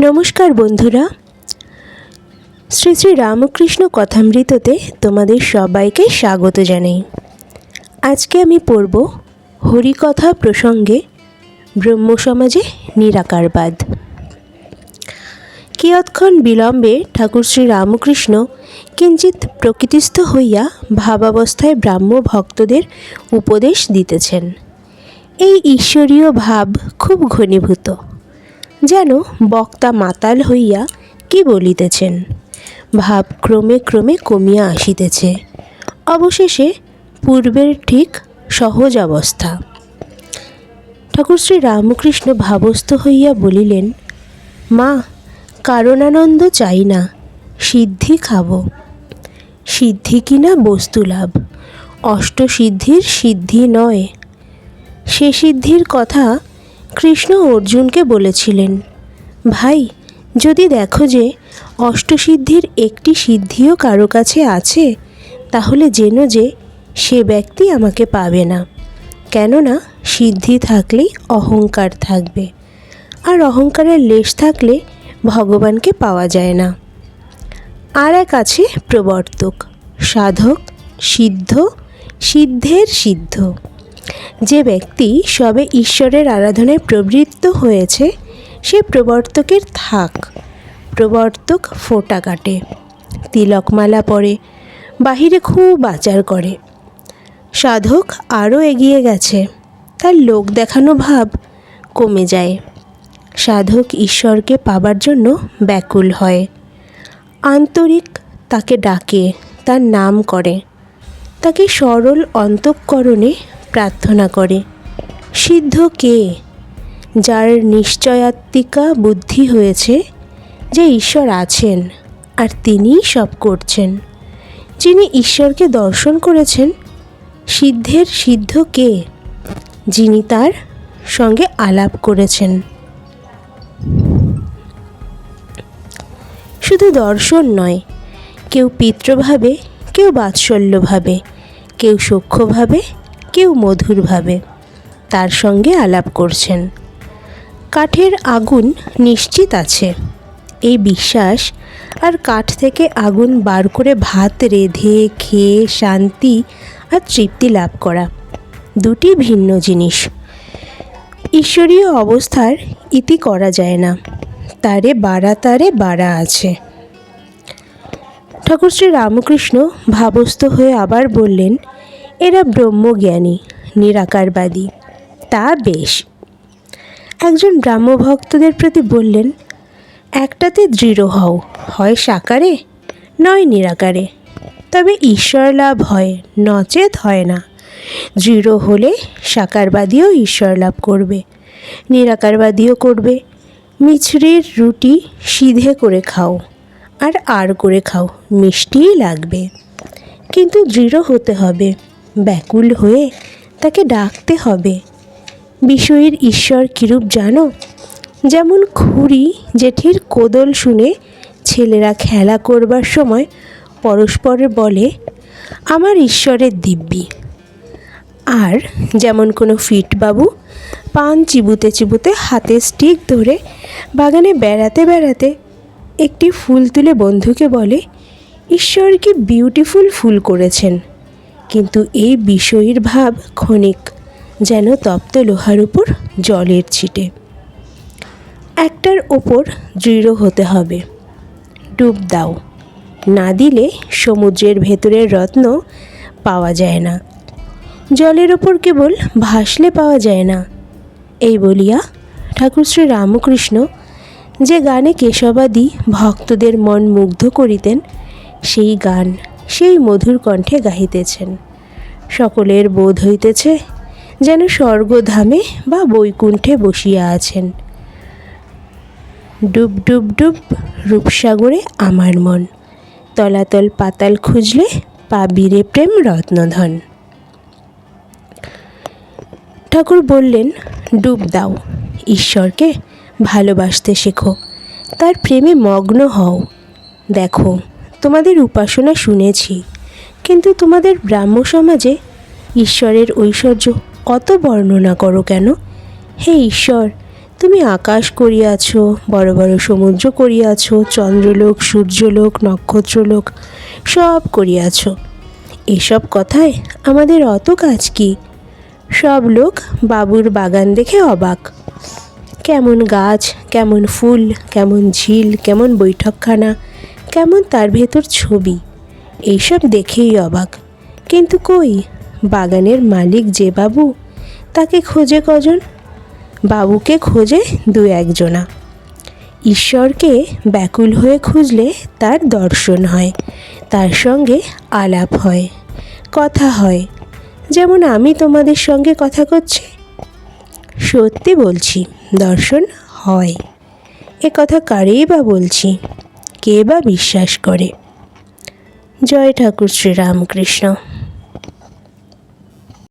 নমস্কার বন্ধুরা। শ্রী শ্রী রামকৃষ্ণ কথামৃততে তোমাদের সবাইকে স্বাগত জানাই। আজকে আমি পড়ব হরিকথা প্রসঙ্গে ব্রহ্ম সমাজে নিরাকারবাদ। কিয়ৎক্ষণ বিলম্বে ঠাকুর শ্রী রামকৃষ্ণ কিঞ্চিত প্রকৃতিস্থ হইয়া ভাবাবস্থায় ব্রাহ্ম ভক্তদের উপদেশ দিতেছেন। এই ঈশ্বরীয় ভাব খুব ঘনীভূত। যেন বক্তা মাতাল হইয়া কি বলিতেছেন? ভাব ক্রমে ক্রমে কমিয়া আসিতেছে। অবশেষে পূর্বের ঠিক সহজ অবস্থা। ঠাকুর শ্রী রামকৃষ্ণ ভাবস্থ হইয়া বলিলেন, মা, কারণানন্দ চাই না, সিদ্ধি খাব। সিদ্ধি কিনা বস্তু লাভ, অষ্টসিদ্ধির সিদ্ধি নয়। সে সিদ্ধির কথা কৃষ্ণ অর্জুনকে বলেছিলেন, ভাই, যদি দেখো যে অষ্টসিদ্ধির একটি সিদ্ধিও কারও কাছে আছে, তাহলে জেনো যে সে ব্যক্তি আমাকে পাবে না। কেননা সিদ্ধি থাকলেই অহংকার থাকবে, আর অহংকারের লেশ থাকলে ভগবানকে পাওয়া যায় না। আর এক আছে প্রবর্তক, সাধক, সিদ্ধ, সিদ্ধের সিদ্ধ। যে ব্যক্তি সবে ঈশ্বরের আরাধনায় প্রবৃত্ত হয়েছে, সে প্রবর্তকের থাক। প্রবর্তক ফোটা কাটে, তিলকমালা পরে, বাহিরে খুব আচার করে। সাধক আরও এগিয়ে গেছে, তার লোক দেখানো ভাব কমে যায়। সাধক ঈশ্বরকে পাবার জন্য ব্যাকুল হয়। আন্তরিক তাকে ডাকে, তার নাম করে। তাকে সরল অন্তঃকরণে প্রার্থনা করে। সিদ্ধ কে? যার নিশ্চয়াত্মিকা বুদ্ধি হয়েছে যে ঈশ্বর আছেন আর তিনিই সব করছেন। যিনি ঈশ্বরকে দর্শন করেছেন, সিদ্ধের সিদ্ধ কে? যিনি তার সঙ্গে আলাপ করেছেন। শুধু দর্শন নয়, কেউ পিতৃভাবে, কেউ বাৎসল্যভাবে, কেউ সূক্ষ্মভাবে কেউ মধুরভাবে তার সঙ্গে আলাপ করছেন। কাঠের আগুন নিশ্চিত আছে। এই বিশ্বাস আর কাঠ থেকে আগুন বার করে ভাত রেধে, খেয়ে, শান্তি আর তৃপ্তি লাভ করা দুটি ভিন্ন জিনিস। ঈশ্বরীয় অবস্থার ইতি করা যায় না। তারে বাড়া তারে বাড়া আছে। ঠাকুর শ্রী রামকৃষ্ণ ভাবস্থ হয়ে আবার বললেন এরা ব্রহ্মজ্ঞানী, নিরাকারবাদী। তা বেশ। একজন ব্রাহ্মভক্তদের প্রতি বললেন, একটাতে দৃঢ় হও, হয় সাকারে, নয় নিরাকারে। তবে ঈশ্বর লাভ হয়, নচেত হয় না। দৃঢ় হলে সাকারবাদীও ঈশ্বর লাভ করবে, নিরাকারবাদীও করবে। মিছরির রুটি সিধে করে খাও, আর আর করে খাও, মিষ্টিই লাগবে। কিন্তু দৃঢ় হতে হবে। ব্যাকুল হয়ে তাকে ডাকতে হবে। বিষয়ের ঈশ্বর কিরূপ জানো? যেমন খুঁড়ি জেঠির কোদল শুনে ছেলেরা খেলা করবার সময় পরস্পরের বলে, আমার ঈশ্বরের দিব্যি। আর যেমন কোনো ফিটবাবু পান চিবুতে চিবুতে হাতে স্টিক ধরে বাগানে বেড়াতে বেড়াতে একটি ফুল তুলে বন্ধুকে বলে, ঈশ্বর কি বিউটিফুল ফুল করেছেন? কিন্তু এই বিষয়ের ভাব ক্ষণিক যেন তপ্ত লোহার উপর জলের ছিটে। একটার ওপর দৃঢ় হতে হবে। ডুব দাও। না দিলে সমুদ্রের ভেতরের রত্ন পাওয়া যায় না। জলের ওপর কেবল ভাসলে পাওয়া যায় না। এই বলিয়া ঠাকুর শ্রী রামকৃষ্ণ যে গানে কেশবাদি ভক্তদের মন মুগ্ধ করিতেন, সেই গান সেই মধুর কণ্ঠে গাহিতেছেন। সকলের বোধ হইতেছে যেন স্বর্গধামে বা বৈকুণ্ঠে বসিয়া আছেন। ডুব ডুব ডুব রূপসাগরে আমার মন, তলাতল পাতাল খুঁজলে পাবিরে প্রেম রত্নধন। ঠাকুর বললেন, ডুব দাও, ঈশ্বরকে ভালোবাসতে শেখো, তার প্রেমে মগ্ন হও, দেখো তোমাদের উপাসনা শুনেছি, কিন্তু তোমাদের ব্রাহ্ম সমাজে ঈশ্বরের ঐশ্বর্য অত বর্ণনা করো কেন? হে ঈশ্বর, তুমি আকাশ করিয়াছ, বড় বড় সমুদ্র করিয়াছ, চন্দ্রলোক, সূর্যলোক, নক্ষত্রলোক সব করিয়াছ। এসব কথায় আমাদের অত কাজ কি? সব লোক বাবুর বাগান দেখে অবাক। কেমন গাছ, কেমন ফুল, কেমন ঝিল, কেমন বৈঠকখানা কেমন তার ভেতর ছবি? এইসব দেখেই অবাক। কিন্তু কই? বাগানের মালিক যে বাবু, তাকে খোঁজে কজন? বাবুকে খোঁজে দু একজনা। ঈশ্বরকে ব্যাকুল হয়ে খুঁজলে তার দর্শন হয়, তার সঙ্গে আলাপ হয়, কথা হয়। যেমন আমি তোমাদের সঙ্গে কথা করছি, সত্যি বলছি, দর্শন হয়। এ কথা কারেই বা বলছি? কে বা বিশ্বাস করে? জয় ঠাকুর শ্রীরামকৃষ্ণ।